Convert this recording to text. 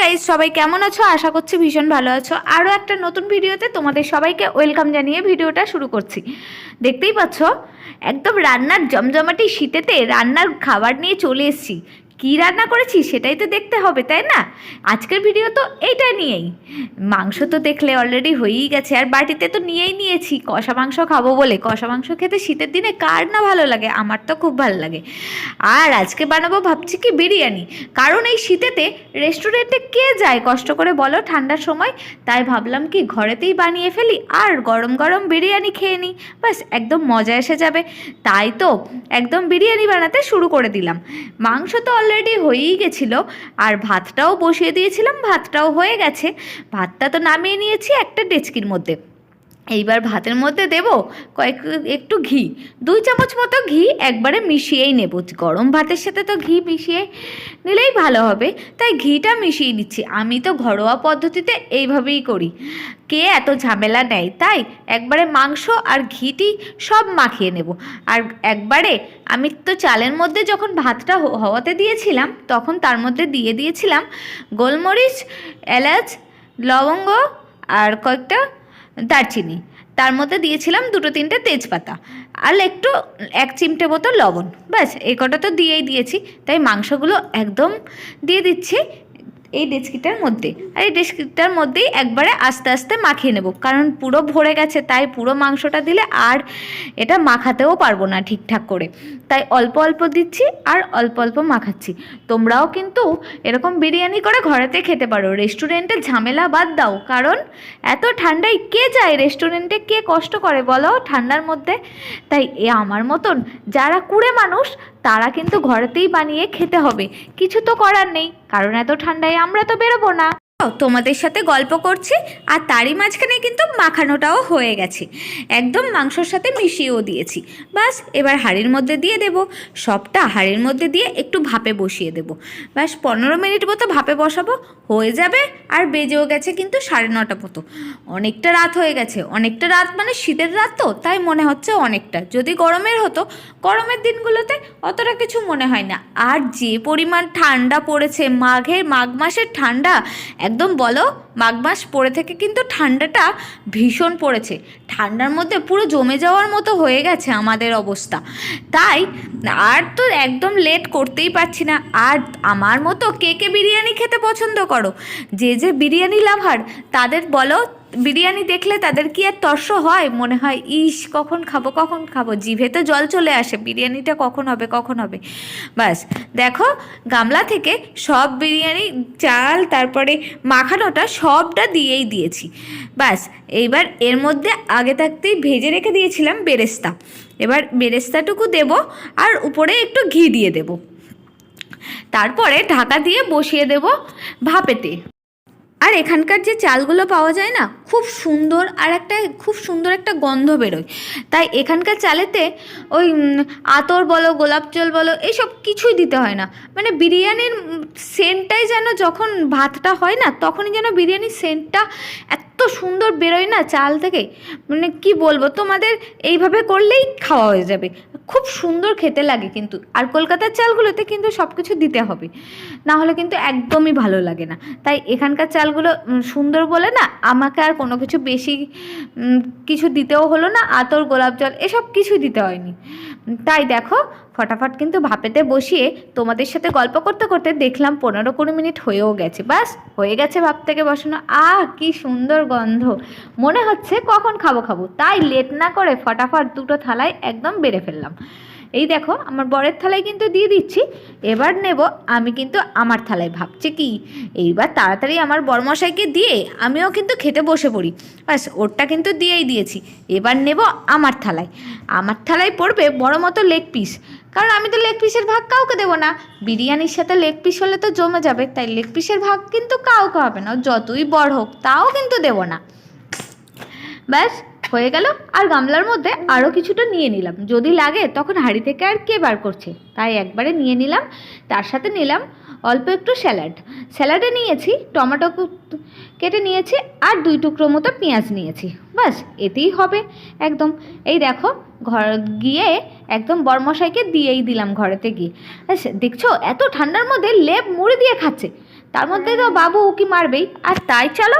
Guys সবাই কেমন আছো? আশা করছি ভীষণ ভালো আছো। আরও একটা নতুন ভিডিওতে তোমাদের সবাইকে ওয়েলকাম জানিয়ে ভিডিওটা শুরু করছি। দেখতেই পাচ্ছ, একদম রান্নার জমজমাটি শীতেতে রান্নার খাবার নিয়ে চলে এসেছি। কী রান্না করেছি সেটাই তো দেখতে হবে, তাই না? আজকের ভিডিও তো এইটা নিয়েই। মাংস তো দেখলে অলরেডি হয়েই গেছে, আর বাটিতে তো নিয়েই নিয়েছি। কষা মাংস খাব বলে, কষা মাংস খেতে শীতের দিনে কার না ভালো লাগে? আমার তো খুব ভালো লাগে। আর আজকে বানাবো ভাবছি কি বিরিয়ানি। কারণ এই শীতেতে রেস্টুরেন্টে কে যায়? কষ্ট করে বলো, ঠান্ডার সময়। তাই ভাবলাম কি ঘরেতেই বানিয়ে ফেলি, আর গরম গরম বিরিয়ানি খেয়ে নিই। ব্যাস, একদম মজা এসে যাবে। তাই তো একদম বিরিয়ানি বানাতে শুরু করে দিলাম। মাংস তো অলরেডি হয়েই গেছিল। আর ভাতটাও বসিয়ে দিয়েছিলাম, ভাতটাও হয়ে গেছে। ভাতটা তো নামিয়ে নিয়েছি একটা ডেচকির মধ্যে। এইবার ভাতের মধ্যে দেব কয়েক, একটু ঘি। দুই চামচ মতো ঘি একবারে মিশিয়েই নেব। গরম ভাতের সাথে তো ঘি মিশিয়ে নিলেই ভালো হবে। তাই ঘিটা মিশিয়ে নিচ্ছি। আমি তো ঘরোয়া পদ্ধতিতে এইভাবেই করি। কে এত ঝামেলা নেয়? তাই একবারে মাংস আর ঘিটি সব মাখিয়ে নেব। আর একবারে আমি তো চালের মধ্যে যখন ভাতটা হওয়াতে দিয়েছিলাম, তখন তার মধ্যে দিয়ে দিয়েছিলাম গোলমরিচ, এলাচ, লবঙ্গ আর কয়েকটা দারচিনি। তার মধ্যে দিয়েছিলাম দুটো তিনটে তেজপাতা। আর একটু, এক চিমটে মতো লবণ। ব্যাস, এই কটা তো দিয়েই দিয়েছি। তাই মাংসগুলো একদম দিয়ে দিচ্ছি। এই ডেচকিটার মধ্যে। আর এই ডেচকিটার মধ্যেই একবারে আস্তে আস্তে মাখিয়ে নেব। কারণ পুরো ভরে গেছে, তাই পুরো মাংসটা দিলে আর এটা মাখাতেও পারব না ঠিকঠাক করে। তাই অল্প অল্প দিচ্ছি আর অল্প অল্প মাখাচ্ছি। তোমরাও কিন্তু এরকম বিরিয়ানি করে ঘরেতে খেতে পারো। রেস্টুরেন্টে ঝামেলা বাদ দাও। কারণ এত ঠান্ডায় কে যায়? রেস্টুরেন্টে কে কষ্ট করে বলো ঠান্ডার মধ্যে? তাই এ আমার মতন যারা কুড়ে মানুষ তারা কিন্তু ঘরেতেই বানিয়ে খেতে হবে। কিছু তো করার নেই, কারণ এত ঠান্ডায় আমরা তো বেরোবো না। তোমাদের সাথে গল্প করছি আর তারই মাঝখানে কিন্তু মাখানোটাও হয়ে গেছে। একদম মাংসর সাথে মিশিয়েও দিয়েছি। বাস, এবার হাঁড়ির মধ্যে দিয়ে দেব। সবটা হাঁড়ির মধ্যে দিয়ে একটু ভাপে বসিয়ে দেব। বাস, পনেরো মিনিট মতো ভাপে বসাবো। হয়ে যাবে আর বেজেও গেছে কিন্তু সাড়ে নটা মতো। অনেকটা রাত হয়ে গেছে। অনেকটা রাত মানে শীতের রাত তো, তাই মনে হচ্ছে অনেকটা। যদি গরমের হতো, গরমের দিনগুলোতে অতটা কিছু মনে হয় না। আর যে পরিমাণ ঠান্ডা পড়েছে, মাঘের, মাঘ মাসের ঠান্ডা একদম বলো মাঘ মাস পড়ে থেকে কিন্তু ঠান্ডাটা ভীষণ পড়েছে। ঠান্ডার মধ্যে পুরো জমে যাওয়ার মতো হয়ে গেছে আমাদের অবস্থা। তাই আর তো একদম লেট করতেই পারছি না। আর আমার মতো কে কে বিরিয়ানি খেতে পছন্দ করো? যে যে বিরিয়ানি লাভার তাদের বলো বিরিয়ানি দেখলে তাদের কি আর তর্স হয়? মনে হয়, ইস, কখন খাব কখন খাব? জিভে তো জল চলে আসে, বিরিয়ানিটা কখন হবে কখন হবে? বাস, দেখো, গামলা থেকে সব বিরিয়ানি, চাল, তারপরে মাখানোটা সবটা দিয়েই দিয়েছি। বাস, এইবার এর মধ্যে আগে থাকতেই ভেজে রেখে দিয়েছিলাম বেরেস্তা। এবার বেরেস্তাটুকু দেব আর উপরে একটু ঘি দিয়ে দেব। তারপরে ঢাকা দিয়ে বসিয়ে দেব ভাপেতে। আর এখানকার যে চালগুলো পাওয়া যায় না, খুব সুন্দর আর একটা খুব সুন্দর একটা গন্ধ বেরোয়। তাই এখানকার চালেতে ওই আতর বলো, গোলাপ জল বলো এইসব কিছুই দিতে হয় না। মানে বিরিয়ানির সেন্টটাই যেন যখন ভাতটা হয় না, তখনই যেন বিরিয়ানির সেন্টটা এত সুন্দর বেরোয় না চাল থেকে। মানে কি বলব, তোমাদের এইভাবে করলেই খাওয়া হয়ে যাবে। খুব সুন্দর খেতে লাগে কিন্তু। আর কলকাতার চালগুলোতে কিন্তু সব কিছু দিতে হবে। না হলে কিন্তু একদমই ভালো লাগে না। তাই এখানকার চালগুলো সুন্দর বলে না আমাকে আর কোনো কিছু বেশি কিছু দিতেও হলো না। আতর, গোলাপ জল এসব কিছু দিতে হয়নি। তাই দেখো, ফটাফট কিন্তু ভাপেতে বসিয়ে তোমাদের সাথে গল্প করতে করতে দেখলাম পনেরো কুড়ি মিনিট হয়েও গেছে। বাস, হয়ে গেছে ভাপ থেকে বসানো। আহ, কি সুন্দর গন্ধ। মনে হচ্ছে কখন খাব খাব। তাই লেট না করে ফটাফট দুটো থালায় একদম বেড়ে ফেললাম। এই দেখো, আমার বরের থালায় কিন্তু দিয়ে দিচ্ছি। এবার নেব, আমি কিন্তু আমার থালায় ভাবছি কি? এইবার তাড়াতাড়ি আমার বরমশাইকে দিয়ে আমিও কিন্তু খেতে বসে পড়ি। ব্যাস, ওরটা কিন্তু দিয়েই দিয়েছি। এবার নেব আমার থালায়। আমার থালায় পড়বে বড় মতো লেগ পিস। কারণ আমি তো লেগ পিসের ভাগ কাউকে দেবো না। বিরিয়ানির সাথে লেগ পিস হলে তো জমে যাবে, তাই লেগ পিসের ভাগ কিন্তু কাউকে হবে না। যতই বড় হোক, তাও কিন্তু দেবো না। ব্যাস হয়ে গেল আর গামলার মধ্যে আরও কিছুটা নিয়ে নিলাম। যদি লাগে তখন হাঁড়ি থেকে আর কে বার করছে? তাই একবারে নিয়ে নিলাম। তার সাথে নিলাম অল্প একটু স্যালাড। স্যালাডে নিয়েছি টমেটো কেটে নিয়েছি আর দুই টুকরো মতো পেঁয়াজ নিয়েছি। বাস এতেই হবে একদম। এই দেখো ঘর গিয়ে একদম বরমশাইকে দিয়েই দিলাম ঘরেতে গিয়ে। দেখছ? এত ঠান্ডার মধ্যে লেপ মুড়ি দিয়ে খাচ্ছে। তার মধ্যে তো বাবু উকি মারবেই। আর তাই চলো